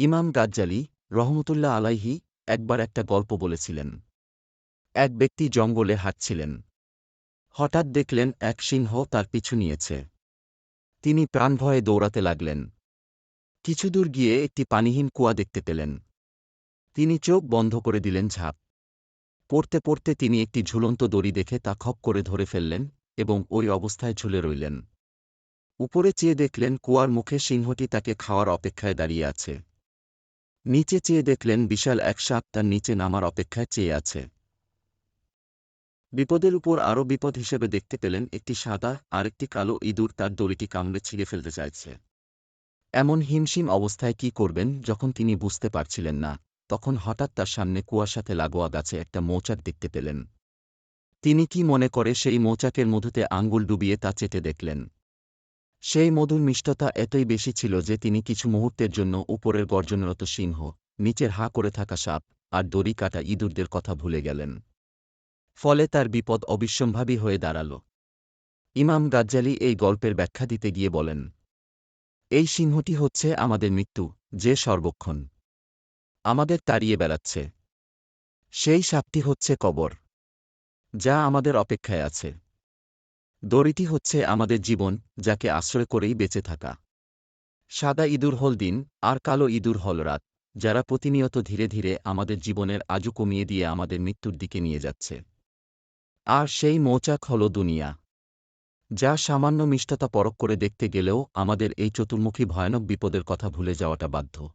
ইমাম গাজ্জালি রহমতুল্লাহ আলাইহি একবার একটা গল্প বলেছিলেন। এক ব্যক্তি জঙ্গলে হাঁটছিলেন। হঠাৎ দেখলেন এক সিংহ তার পিছু নিয়েছে। তিনি প্রাণভয়ে দৌড়াতে লাগলেন। কিছুদূর গিয়ে একটি পানিহীন কুয়া দেখতে পেলেন। তিনি চোখ বন্ধ করে দিলেন ঝাঁপ। পড়তে পড়তে তিনি একটি ঝুলন্ত দড়ি দেখে তা খপ করে ধরে ফেললেন এবং ওই অবস্থায় ঝুলে রইলেন। উপরে চেয়ে দেখলেন কুয়ার মুখে সিংহটি তাকে খাওয়ার অপেক্ষায় দাঁড়িয়ে আছে। নিচে চেয়ে দেখলেন বিশাল এক সাপ তার নিচে নামার অপেক্ষায় চেয়ে আছে। বিপদের উপর আরও বিপদ হিসেবে দেখতে পেলেন একটি সাদা আর একটি কালো ইঁদুর তার দড়িটি কামড়ে ছিঁড়ে ফেলতে চাইছে। এমন হিমশিম অবস্থায় কি করবেন যখন তিনি বুঝতে পারছিলেন না? তখন হঠাৎ তার সামনে কুয়াশাতে লাগোয়া গাছে একটা মৌচাক দেখতে পেলেন। তিনি কি মনে করে সেই মৌচাকের মধুতে আঙ্গুল ডুবিয়ে তা চেটে দেখলেন। সেই মধুর মিষ্টতা এতই বেশি ছিল যে তিনি কিছু মুহূর্তের জন্য উপরের গর্জনরত সিংহ, নিচের হা করে থাকা সাপ আর দড়ি কাটা ইঁদুরদের কথা ভুলে গেলেন। ফলে তার বিপদ অবিসম্ভাবী হয়ে দাঁড়াল। ইমাম গাজ্জালি এই গল্পের ব্যাখ্যা দিতে গিয়ে বলেন, এই সিংহটি হচ্ছে আমাদের মৃত্যু, যে সর্বক্ষণ আমাদের তাড়িয়ে বেড়াচ্ছে। সেই সাপটি হচ্ছে কবর, যা আমাদের অপেক্ষায় আছে। দড়িটি হচ্ছে আমাদের জীবন, যাকে আশ্রয় করেই বেঁচে থাকা। সাদা ইঁদুর হল দিন, আর কালো ইঁদুর হল রাত, যারা প্রতিনিয়ত ধীরে ধীরে আমাদের জীবনের আজু কমিয়ে দিয়ে আমাদের মৃত্যুর দিকে নিয়ে যাচ্ছে। আর সেই মৌচাক হল দুনিয়া। যা সামান্য মিষ্টতা পরক করে দেখতে গেলেও আমাদের এই চতুর্মুখী ভয়ানক বিপদের কথা ভুলে যাওয়াটা বাধ্য।